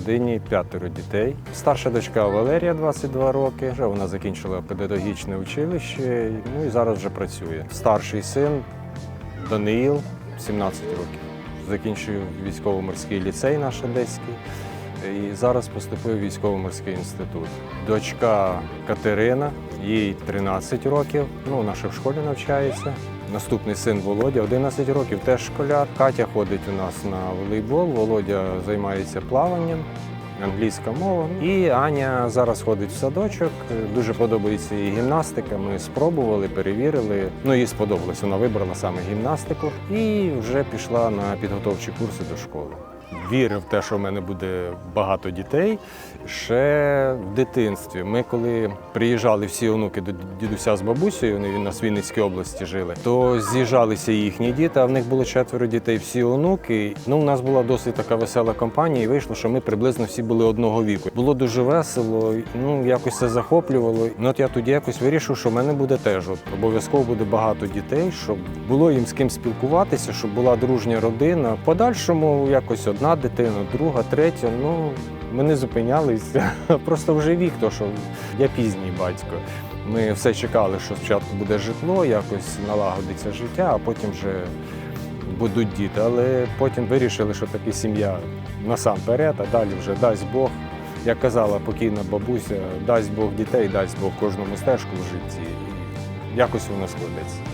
родині п'ятеро дітей. Старша дочка Валерія 22 роки. Вже вона закінчила педагогічне училище. Ну і зараз вже працює. Старший син Даниїл, 17 років. Закінчив військово-морський ліцей наш одеський. І зараз поступив в військово-морський інститут. Дочка Катерина, їй 13 років. Ну, вона ще в школі навчається. Наступний син Володя, 11 років, теж школяр. Катя ходить у нас на волейбол, Володя займається плаванням, англійська мова. І Аня зараз ходить в садочок. Дуже подобається їй гімнастика. Ми спробували, перевірили. Ну, їй сподобалось. Вона вибрала саме гімнастику і вже пішла на підготовчі курси до школи. Вірив в те, що в мене буде багато дітей ще в дитинстві. Ми коли приїжджали всі онуки до дідуся з бабусею, вони в нас області жили, то з'їжджалися їхні діти, а в них було четверо дітей, всі онуки. Ну, у нас була досить така весела компанія, і вийшло, що ми приблизно всі були одного віку. Було дуже весело, ну якось це захоплювало. Ну от я тоді якось вирішив, що в мене буде теж от обов'язково буде багато дітей, щоб було їм з ким спілкуватися, щоб була дружня родина. В подальшому якось одна дитина, друга, третя. Ну ми не зупинялися. Просто вже вік, то що я пізній батько. Ми все чекали, що спочатку буде житло, якось налагодиться життя, а потім вже будуть діти. Але потім вирішили, що таки сім'я насамперед, а далі вже дасть Бог. Як казала покійна бабуся, дасть Бог дітей, дасть Бог кожному стежку в житті. І якось воно складеться.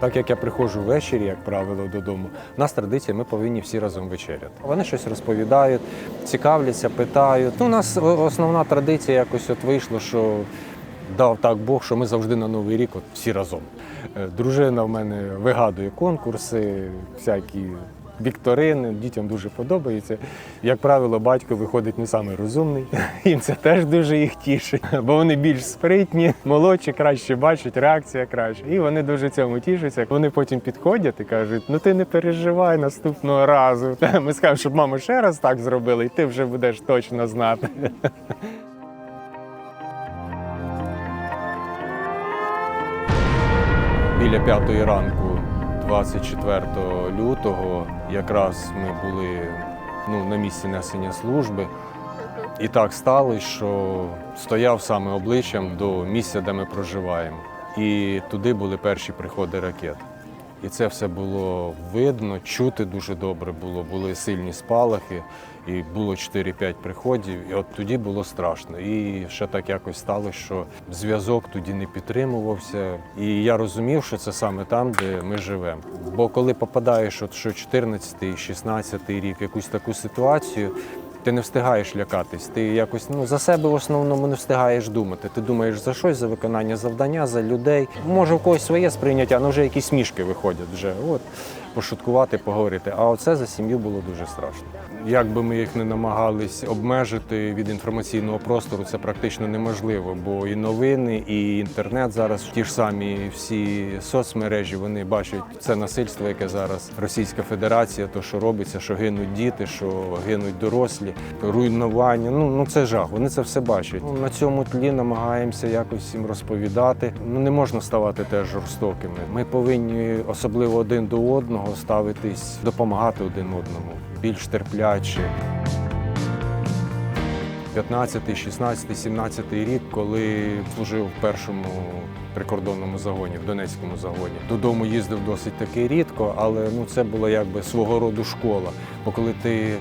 Так як я приходжу ввечері, як правило, додому, у нас традиція, ми повинні всі разом вечеряти. Вони щось розповідають, цікавляться, питають. Ну, у нас основна традиція якось от вийшло, що дав так Бог, що ми завжди на Новий рік от всі разом. Е, Дружина в мене вигадує конкурси, всякі вікторини, дітям дуже подобається. Як правило, батько виходить не самий розумний. Їм це теж дуже їх тішить, бо вони більш спритні, молодші, краще бачать, реакція краще. І вони дуже цьому тішаться. Вони потім підходять і кажуть: ну ти не переживай наступного разу. Ми скажемо, щоб мама ще раз так зробила, і ти вже будеш точно знати. Біля п'ятої ранку, 24 лютого, якраз ми були ну, на місці несення служби. І так сталося, що стояв саме обличчям до місця, де ми проживаємо. І туди були перші приходи ракет. І це все було видно, чути дуже добре було, були сильні спалахи, і було 4-5 приходів. І от тоді було страшно. І ще так якось сталося, що зв'язок тоді не підтримувався. І я розумів, що це саме там, де ми живемо. Бо коли попадаєш, от що 14-й, 16-й рік, якусь таку ситуацію. Ти не встигаєш лякатись, ти якось ну за себе в основному не встигаєш думати. Ти думаєш за щось, за виконання завдання, за людей. Може, у когось своє сприйняття, але вже якісь смішки виходять вже. От пошуткувати, поговорити. А оце за сім'ю було дуже страшно. Як би ми їх не намагались обмежити від інформаційного простору, це практично неможливо, бо і новини, і інтернет зараз ті ж самі всі соцмережі вони бачать це насильство, яке зараз Російська Федерація, то що робиться, що гинуть діти, що гинуть дорослі, руйнування. Ну ну це жах. Вони це все бачать. Ну, на цьому тлі намагаємося якось їм розповідати. Ну не можна ставати теж жорстокими. Ми повинні особливо один до одного ставитись, допомагати один одному, більш терпляче. 15, 16, 17 рік, коли служив в першому прикордонному загоні, в Донецькому загоні. Додому їздив досить таки рідко, але ну це була якби свого роду школа. Бо коли ти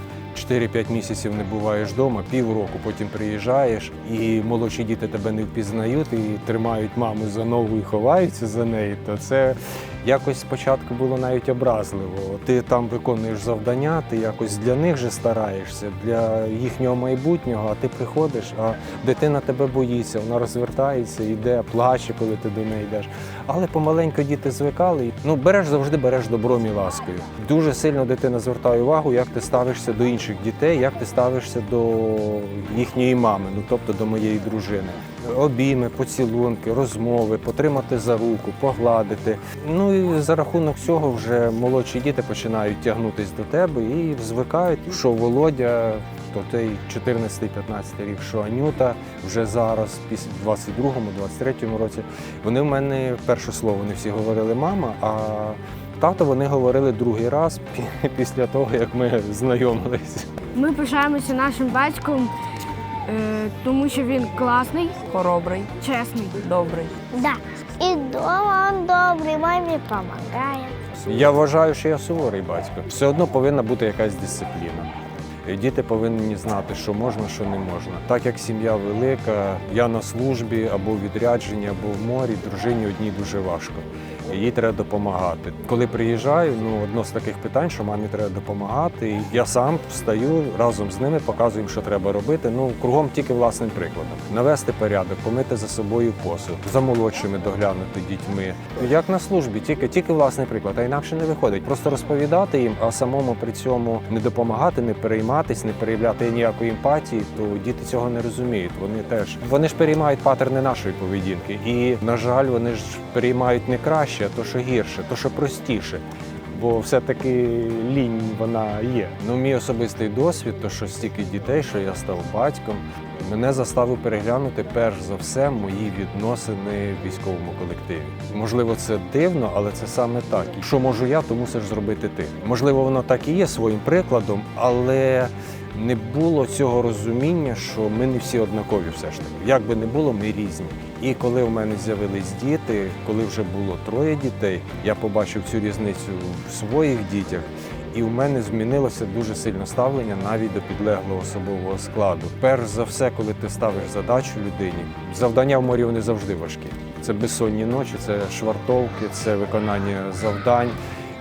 4-5 місяців не буваєш вдома, півроку, потім приїжджаєш, і молодші діти тебе не впізнають і тримають маму за ногу і ховаються за неї, то це якось спочатку було навіть образливо. Ти там виконуєш завдання, ти якось для них же стараєшся, для їхнього майбутнього, а ти приходиш, а дитина тебе боїться, вона розвертається, йде, плаче, коли ти до неї йдеш. Але помаленьку діти звикали. Ну, береш завжди береш добром і ласкою. Дуже сильно дитина звертає увагу, як ти ставишся до інших дітей, як ти ставишся до їхньої мами, ну тобто до моєї дружини. Обійми, поцілунки, розмови, потримати за руку, погладити. Ну і за рахунок цього вже молодші діти починають тягнутись до тебе і звикають, що Володя, то той 14-15 рік, що Анюта вже зараз, після 22-му, 23-му році, вони в мене перше слово не всі говорили мама, а Тато вони говорили другий раз після того, як ми знайомились. Ми пишаємося нашим батьком, е, тому що він класний, Хоробрий, чесний. добрий. Да. І дома він добрий, мамі допомагає. Я вважаю, що я суворий батько. Все одно повинна бути якась дисципліна. Діти повинні знати, що можна, що не можна. Так як сім'я велика, я на службі або в відрядженні, або в морі, дружині одній дуже важко. Їй треба допомагати. Коли приїжджаю, ну одно з таких питань, що мамі треба допомагати. І я сам встаю разом з ними, показую їм, що треба робити. Ну кругом тільки власним прикладом. Навести порядок, помити за собою посуд, за молодшими доглянути дітьми. Як на службі, тільки тільки власний приклад, а інакше не виходить. Просто розповідати їм, а самому при цьому не допомагати, не перейматись, не проявляти ніякої емпатії, то діти цього не розуміють. Вони теж вони ж переймають патерни нашої поведінки. І на жаль, вони ж переймають не краще, а то, що гірше, то що простіше. Бо все-таки лінь вона є. Ну, мій особистий досвід, то що стільки дітей, що я став батьком, мене заставив переглянути перш за все мої відносини в військовому колективі. Можливо, це дивно, але це саме так. Що можу я, то мусиш зробити ти. Можливо, воно так і є своїм прикладом, але не було цього розуміння, що ми не всі однакові все ж таки. Як би не було, ми різні. І коли в мене з'явились діти, коли вже було троє дітей, я побачив цю різницю в своїх дітях. І в мене змінилося дуже сильно ставлення навіть до підлеглого особового складу. Перш за все, коли ти ставиш задачу людині, завдання в морі вони завжди важкі. Це безсонні ночі, це швартовки, це виконання завдань.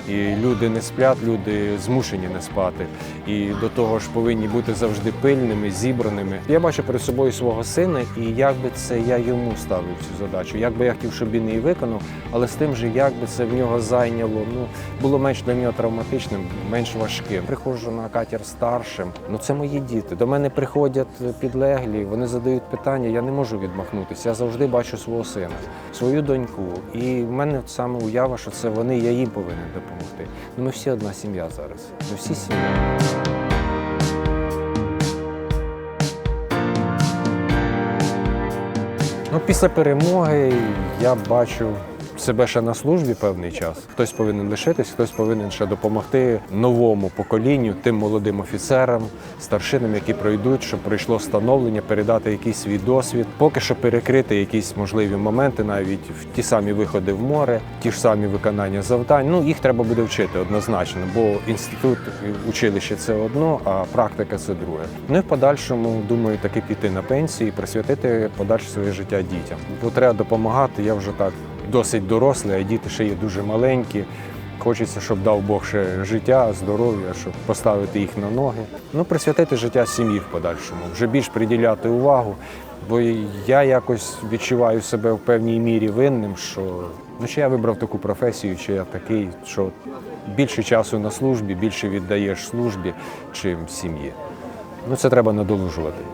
І люди не сплять, люди змушені не спати. І до того ж повинні бути завжди пильними, зібраними. Я бачу перед собою свого сина, і як би це я йому ставив цю задачу, як би я хотів, щоб він її виконав, але з тим же, як би це в нього зайняло, ну було менш для нього травматичним, менш важким. Приходжу на катер старшим. Ну це мої діти. До мене приходять підлеглі, вони задають питання. Я не можу відмахнутися. Я завжди бачу свого сина, свою доньку. І в мене саме уява, що це вони, я їм повинен допомогти. Ну, ми всі одна сім'я зараз. Ми всі сім'я. Ну, після перемоги я бачу себе ще на службі певний час. Хтось повинен лишитись, хтось повинен ще допомогти новому поколінню, тим молодим офіцерам, старшинам, які пройдуть, щоб пройшло становлення, передати якийсь свій досвід, поки що перекрити якісь можливі моменти, навіть в ті самі виходи в море, ті ж самі виконання завдань. Ну їх треба буде вчити однозначно, бо інститут училище це одно, а практика це друге. Ну і в подальшому думаю таки піти на пенсію і присвятити подальше своє життя дітям. Бо треба допомагати. Я вже так досить дорослий, а діти ще є дуже маленькі. Хочеться, щоб дав Бог ще життя, здоров'я, щоб поставити їх на ноги. Ну, присвятити життя сім'ї в подальшому, вже більш приділяти увагу. Бо я якось відчуваю себе в певній мірі винним, що ну, чи я вибрав таку професію, чи я такий, що більше часу на службі, більше віддаєш службі, чим сім'ї. Ну, це треба надолужувати.